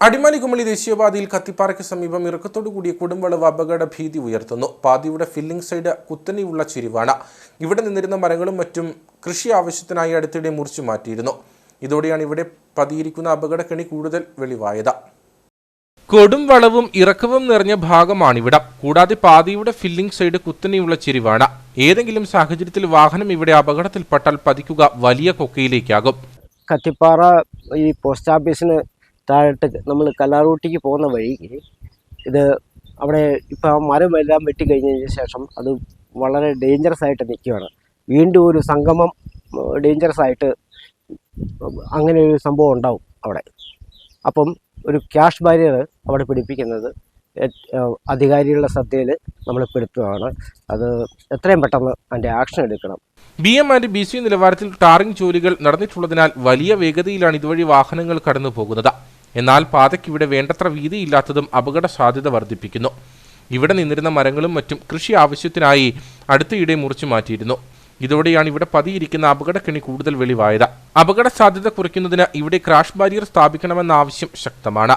അടിമാലി കുമളി ദേശീയപാതയിൽ കത്തിപ്പാറയ്ക്ക് സമീപം ഇറക്കത്തോടു കൂടിയ കൊടുംവളവ് അപകട ഭീതി ഉയർത്തുന്നു. പാതയുടെ ഫില്ലിംഗ് സൈഡ് കുത്തനെയുള്ള ചിരിവാണ്. ഇവിടെ നിന്നിരുന്ന മരങ്ങളും മറ്റും കൃഷി ആവശ്യത്തിനായി അടുത്തിടെ മുറിച്ചു മാറ്റിയിരുന്നു. ഇതോടെയാണ് ഇവിടെ പതിയിരിക്കുന്ന അപകടക്കെണി കൂടുതൽ വെളിവായത്. കൊടും വളവും ഇറക്കവും നിറഞ്ഞ ഭാഗമാണിവിടം. കൂടാതെ പാതയുടെ ഫില്ലിംഗ് സൈഡ് കുത്തനെയുള്ള ചിരിവാണ്. ഏതെങ്കിലും സാഹചര്യത്തിൽ വാഹനം ഇവിടെ അപകടത്തിൽപ്പെട്ടാൽ പതിക്കുക വലിയ കൊക്കയിലേക്കാകും കത്തിപ്പാറ ഈ പോസ്റ്റ് ഓഫീസിന് താഴോട്ട് നമ്മൾ കല്ലാറൂട്ടിക്ക് പോകുന്ന വഴിക്ക് ഇത് അവിടെ ഇപ്പോൾ ആ മരമെല്ലാം വെട്ടിക്കഴിഞ്ഞതിന് ശേഷം അത് വളരെ ഡേഞ്ചറസ് ആയിട്ട് നിൽക്കുകയാണ്. വീണ്ടും ഒരു സംഗമം ഡേഞ്ചറസ് ആയിട്ട് അങ്ങനെ ഒരു സംഭവം ഉണ്ടാവും അവിടെ. അപ്പം ഒരു ക്യാഷ് ബാരിയർ അവിടെ പിടിപ്പിക്കുന്നത് അധികാരികളുടെ ശ്രദ്ധയിൽ നമ്മൾ പെടുത്തുകയാണ്. അത് എത്രയും പെട്ടെന്ന് അതിന്റെ ആക്ഷൻ എടുക്കണം. B M and B C നിലവാരത്തിൽ ടാറിംഗ് ജോലികൾ നടന്നിട്ടുള്ളതിനാൽ വലിയ വേഗതയിലാണ് ഇതുവഴി വാഹനങ്ങൾ കടന്നു പോകുന്നത് എന്നാൽ പാതയ്ക്കിവിടെ വേണ്ടത്ര വീതിയില്ലാത്തതും അപകട സാധ്യത വർദ്ധിപ്പിക്കുന്നു. ഇവിടെ നിന്നിരുന്ന മരങ്ങളും മറ്റും കൃഷി ആവശ്യത്തിനായി അടുത്തയിടെ മുറിച്ചു മാറ്റിയിരുന്നു. ഇതോടെയാണ് ഇവിടെ പതിയിരിക്കുന്ന അപകടക്കെണി കൂടുതൽ വെളിവായത്. അപകട സാധ്യത കുറയ്ക്കുന്നതിന് ഇവിടെ ക്രാഷ് ബാരിയർ സ്ഥാപിക്കണമെന്ന ആവശ്യം ശക്തമാണ്.